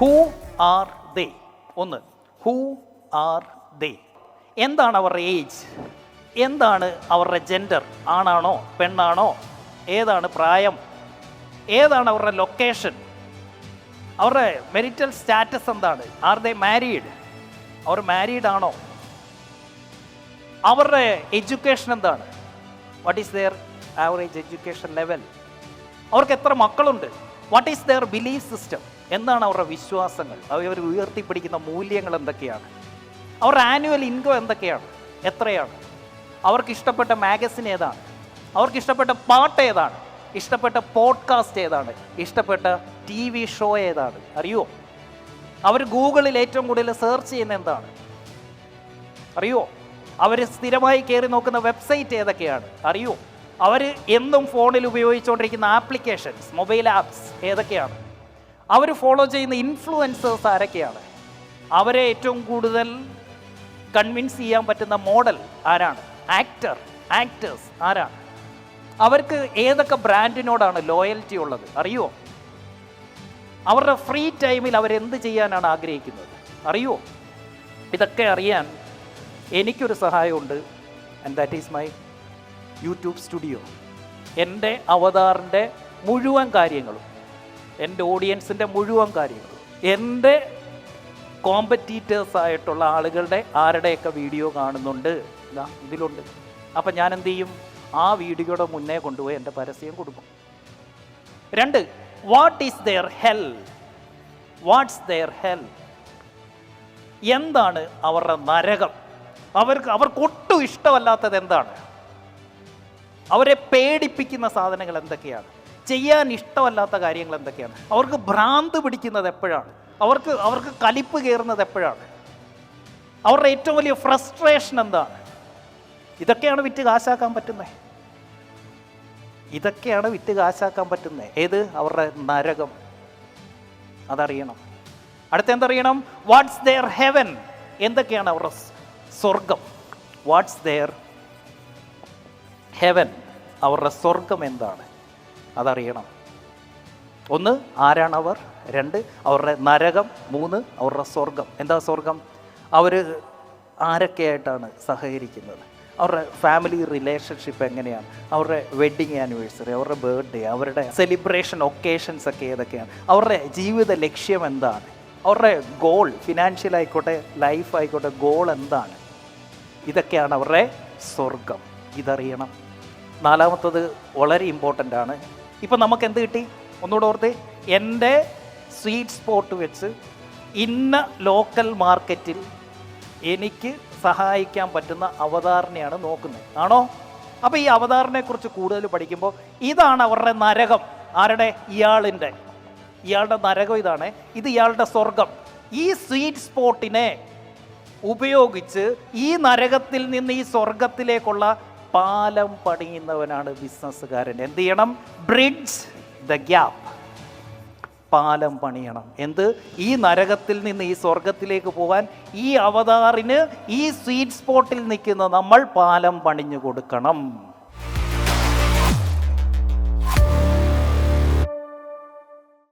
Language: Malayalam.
ഹൂ ആർ ദേ ഒന്ന് ഹൂ ആർ ദേ എന്താണ് അവരുടെ ഏജ് എന്താണ് അവരുടെ ജെൻഡർ ആണാണോ പെണ്ണാണോ? ഏതാണ് പ്രായം? ഏതാണ് അവരുടെ ലൊക്കേഷൻ അവരുടെ മെരിറ്റൽ സ്റ്റാറ്റസ് എന്താണ്? ആർ ദേ മാരീഡ് അവർ മാരീഡ് ആണോ? അവരുടെ എഡ്യൂക്കേഷൻ എന്താണ്? What is their average education level അവർക്ക് എത്ര മക്കളുണ്ട്? What is their belief system എന്താണ് അവരുടെ വിശ്വാസങ്ങൾ? അവർ ഉയർത്തിപ്പിടിക്കുന്ന മൂല്യങ്ങൾ എന്തൊക്കെയാണ്? അവരുടെ ആനുവൽ ഇൻകം എന്തൊക്കെയാണ്? എത്രയാണ്? അവർക്ക് ഇഷ്ടപ്പെട്ട മാഗസിൻ ഏതാണ്? അവർക്ക് ഇഷ്ടപ്പെട്ട പാട്ട് ഏതാണ്? ഇഷ്ടപ്പെട്ട പോഡ്കാസ്റ്റ് ഏതാണ്? ഇഷ്ടപ്പെട്ട ടി വി ഷോ ഏതാണ്? അറിയോ? അവർ ഗൂഗിളിൽ ഏറ്റവും കൂടുതൽ സെർച്ച് ചെയ്യുന്ന എന്താണ്? അറിയോ? അവർ സ്ഥിരമായി കയറി നോക്കുന്ന വെബ്സൈറ്റ് ഏതൊക്കെയാണ്? അറിയോ? അവർ എന്നും ഫോണിൽ ഉപയോഗിച്ചുകൊണ്ടിരിക്കുന്ന ആപ്ലിക്കേഷൻസ് മൊബൈൽ ആപ്സ് ഏതൊക്കെയാണ്? അവർ ഫോളോ ചെയ്യുന്ന ഇൻഫ്ലുവൻസേഴ്സ് ആരൊക്കെയാണ്? അവരെ ഏറ്റവും കൂടുതൽ കൺവിൻസ് ചെയ്യാൻ പറ്റുന്ന മോഡൽ ആരാണ്? ആക്ടർ ആക്ടേഴ്സ് ആരാണ്? അവർക്ക് ഏതൊക്കെ ബ്രാൻഡിനോടാണ് ലോയൽറ്റി ഉള്ളത്? അറിയുമോ അവരുടെ ഫ്രീ ടൈമിൽ അവരെന്ത് ചെയ്യാനാണ് ആഗ്രഹിക്കുന്നത്? അറിയുമോ ഇതൊക്കെ അറിയാൻ എനിക്കൊരു സഹായമുണ്ട്. And that is my YouTube studio എന്റെ അവതാറിന്റെ മുഴുവൻ കാര്യങ്ങളും. എന്റെ ഓഡിയൻസിന്റെ മുഴുവൻ കാര്യങ്ങൾ എന്റെ കോമ്പറ്റീറ്റേഴ്സ് ആയിട്ടുള്ള ആളുകളുടെ ആരുടെയൊക്കെ വീഡിയോ കാണുന്നുണ്ട്? ഇതാ ഇതിലുണ്ട്. അപ്പം ഞാൻ എന്ത് ചെയ്യും? ആ വീഡിയോയുടെ മുന്നേ കൊണ്ടുപോയി എന്റെ പരസ്യം കൊടുക്കും. രണ്ട് what is their hell what's their hell എന്താണ് അവരുടെ നരകം? അവർക്ക് അവർക്ക് ഒട്ടും ഇഷ്ടമല്ലാത്തത് എന്താണ്? അവരെ പേടിപ്പിക്കുന്ന സാധനങ്ങൾ എന്തൊക്കെയാണ്? ചെയ്യാൻ ഇഷ്ടമല്ലാത്ത കാര്യങ്ങൾ എന്തൊക്കെയാണ്? അവർക്ക് ഭ്രാന്ത് പിടിക്കുന്നത് എപ്പോഴാണ്? അവർക്ക് അവർക്ക് കലിപ്പ് കയറുന്നത് എപ്പോഴാണ്? അവരുടെ ഏറ്റവും വലിയ ഫ്രസ്ട്രേഷൻ എന്താണ്? ഇതൊക്കെയാണ് വിറ്റ് കാശാക്കാൻ പറ്റുന്നത് ഇതൊക്കെയാണ് വിറ്റ് കാശാക്കാൻ പറ്റുന്നത് ഏത്? അവരുടെ നരകം. അതറിയണം. അടുത്ത എന്തറിയണം? വാട്ട്സ് ദെയർ ഹെവൻ എന്തൊക്കെയാണ് അവരുടെ സ്വർഗം? വാട്ട്സ് ദെയർ ഹെവൻ അവരുടെ സ്വർഗം എന്താണ്? അതറിയണം. ഒന്ന് ആരാണവർ രണ്ട് അവരുടെ നരകം. മൂന്ന് അവരുടെ സ്വർഗം. എന്താ സ്വർഗം? അവർ ആരൊക്കെയായിട്ടാണ് സഹകരിക്കുന്നത്? അവരുടെ ഫാമിലി റിലേഷൻഷിപ്പ് എങ്ങനെയാണ്? അവരുടെ വെഡ്ഡിങ് ആനിവേഴ്സറി അവരുടെ ബർത്ത്ഡേ അവരുടെ സെലിബ്രേഷൻ ഒക്കേഷൻസ് ഒക്കെ ഏതൊക്കെയാണ്? അവരുടെ ജീവിത ലക്ഷ്യം എന്താണ്? അവരുടെ ഗോൾ ഫിനാൻഷ്യൽ ആയിക്കോട്ടെ ലൈഫ് ആയിക്കോട്ടെ ഗോൾ എന്താണ്? ഇതൊക്കെയാണ് അവരുടെ സ്വർഗം. ഇതറിയണം. നാലാമത്തത് വളരെ ഇമ്പോർട്ടന്റ് ആണ്. ഇപ്പം നമുക്ക് എന്ത് കിട്ടി? ഒന്നുകൂടെ ഓർത്ത്. എന്റെ സ്വീറ്റ് സ്പോട്ട് വെച്ച് ഇന്ന ലോക്കൽ മാർക്കറ്റിൽ എനിക്ക് സഹായിക്കാൻ പറ്റുന്ന അവതാരണയാണ് നോക്കുന്നത്. ആണോ? അപ്പോൾ ഈ അവതാരണയെക്കുറിച്ച് കുറിച്ച് കൂടുതൽ പഠിക്കുമ്പോൾ ഇതാണ് അവരുടെ നരകം. ആരുടെ? ഇയാളിന്റെ. ഇയാളുടെ നരകം ഇതാണ്. ഇത് ഇയാളുടെ സ്വർഗം. ഈ സ്വീറ്റ് സ്പോട്ടിനെ ഉപയോഗിച്ച് ഈ നരകത്തിൽ നിന്ന് ഈ സ്വർഗത്തിലേക്കുള്ള പാലം പണിയുന്നവനാണ് ബിസിനസ്സുകാരൻ. എന്ത് ചെയ്യണം? ബ്രിഡ്ജ് ദ ഗ്യാപ്പ് പാലം പണിയണം. എന്ത്? ഈ നരകത്തിൽ നിന്ന് ഈ സ്വർഗത്തിലേക്ക് പോകാൻ ഈ അവതാറിന് ഈ സ്വീറ്റ് സ്പോട്ടിൽ നിൽക്കുന്ന നമ്മൾ പാലം പണിഞ്ഞു കൊടുക്കണം.